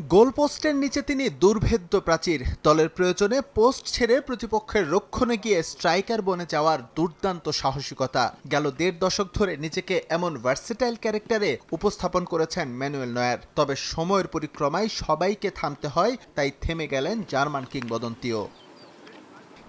গোলপোস্টের নিচে তিনি দুর্ভেদ্য প্রাচীর। দলের প্রয়োজনে পোস্ট ছেড়ে প্রতিপক্ষের রক্ষণে গিয়ে স্ট্রাইকার বনে যাওয়ার দুর্দান্ত সাহসিকতা। গেল দেড় দশক ধরে নিজেকে এমন ভার্সেটাইল ক্যারেক্টারে উপস্থাপন করেছেন ম্যানুয়েল নয়ার। তবে সময়ের পরিক্রমায় সবাইকে থামতে হয়, তাই থেমে গেলেন জার্মান কিংবদন্তিও।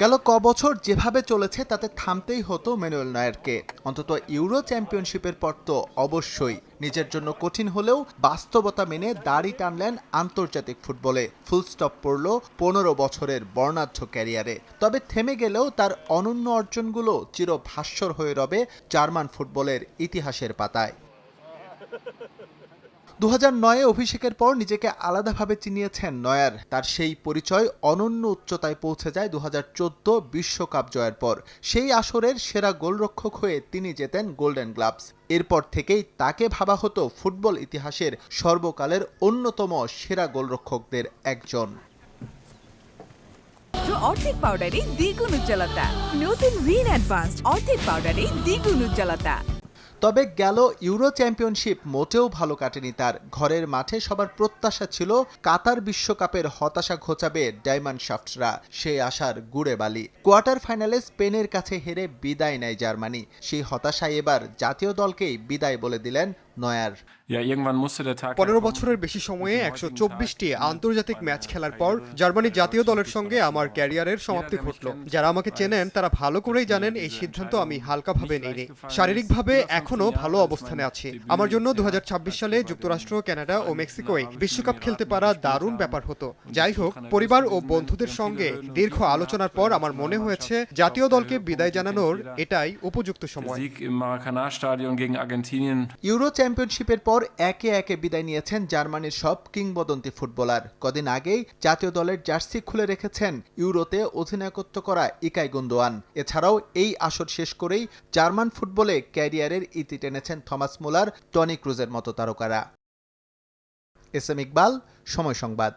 গেল ক বছর যেভাবে চলেছে, তাতে থামতেই হতো ম্যানুয়েল নয়ারকে। অন্তত ইউরো চ্যাম্পিয়নশিপের পর তো অবশ্যই। নিজের জন্য কঠিন হলেও বাস্তবতা মেনে দাড়ি টানলেন আন্তর্জাতিক ফুটবলে। ফুল স্টপ পড়ল পনেরো বছরের বর্ণাঢ্য ক্যারিয়ারে। তবে থেমে গেলেও তার অনন্য অর্জনগুলো চির চিরভাস্বর হয়ে রবে জার্মান ফুটবলের ইতিহাসের পাতায়। দু নয়ে অভিষেকের পর নিজেকে আলাদাভাবে চিনিয়েছেন নয়ার। তার সেই পরিচয় অনন্য উচ্চতায় পৌঁছে যায় দু বিশ্বকাপ জয়ের পর। সেই আসরের সেরা গোলরক্ষক হয়ে তিনি জেতেন গোল্ডেন গ্লাভস। এরপর থেকেই তাকে ভাবা হতো ফুটবল ইতিহাসের সর্বকালের অন্যতম সেরা গোলরক্ষকদের একজন। অর্ধেক পাউডারে দ্বিগুণ উজ্জ্বলতা। নতুন রিন অ্যাডভান্সড অর্ধেক পাউডারে দ্বিগুণ উজ্জ্বলতা। তবে গেল ইউরো চ্যাম্পিয়নশিপ মোটেও ভালো কাটেনি তার। ঘরের মাঠে সবার প্রত্যাশা ছিল কাতার বিশ্বকাপের হতাশা ঘোচাবে ডায়মন্ড শাফটরা সেই আশার গুড়ে বালি। কোয়ার্টার ফাইনালে স্পেনের কাছে হেরে বিদায় নেয় জার্মানি। সেই হতাশায় এবার জাতীয় দলকেই বিদায় বলে দিলেন নয়ার পনেরো বছরের বেশি সময়ে একশো আন্তর্জাতিক ম্যাচ খেলার পর জার্মানি জাতীয় দলের সঙ্গে আমার ক্যারিয়ারের সমাপ্তি ঘটল যারা আমাকে চেনেন তারা ভালো করেই জানেন এই সিদ্ধান্ত আমি হালকাভাবে নিইনি শারীরিকভাবে এখনও ভালো অবস্থানে আছি আমার জন্য দু সালে যুক্তরাষ্ট্র ক্যানাডা ও মেক্সিকোয় বিশ্বকাপ খেলতে পারা দারুণ ব্যাপার হতো যাই হোক পরিবার ও বন্ধুদের সঙ্গে দীর্ঘ আলোচনার পর আমার মনে হয়েছে জাতীয় দলকে বিদায় জানানোর এটাই উপযুক্ত সময় ইউরো চ্যাম্পিয়নশিপের পর পর একে একে বিদায় নিয়েছেন জার্মানির সব কিংবদন্তি ফুটবলার। কদিন আগেই জাতীয় দলের জার্সি খুলে রেখেছেন ইউরোতে অধিনায়কত্ব করা ইকাই গুন্দোয়ান এছাড়াও এই আসর শেষ করেই জার্মান ফুটবলে ক্যারিয়ারের ইতি টেনেছেন থমাস মুলার, টনি ক্রুজের মতো তারকারা। এস এম ইকবাল, সময় সংবাদ।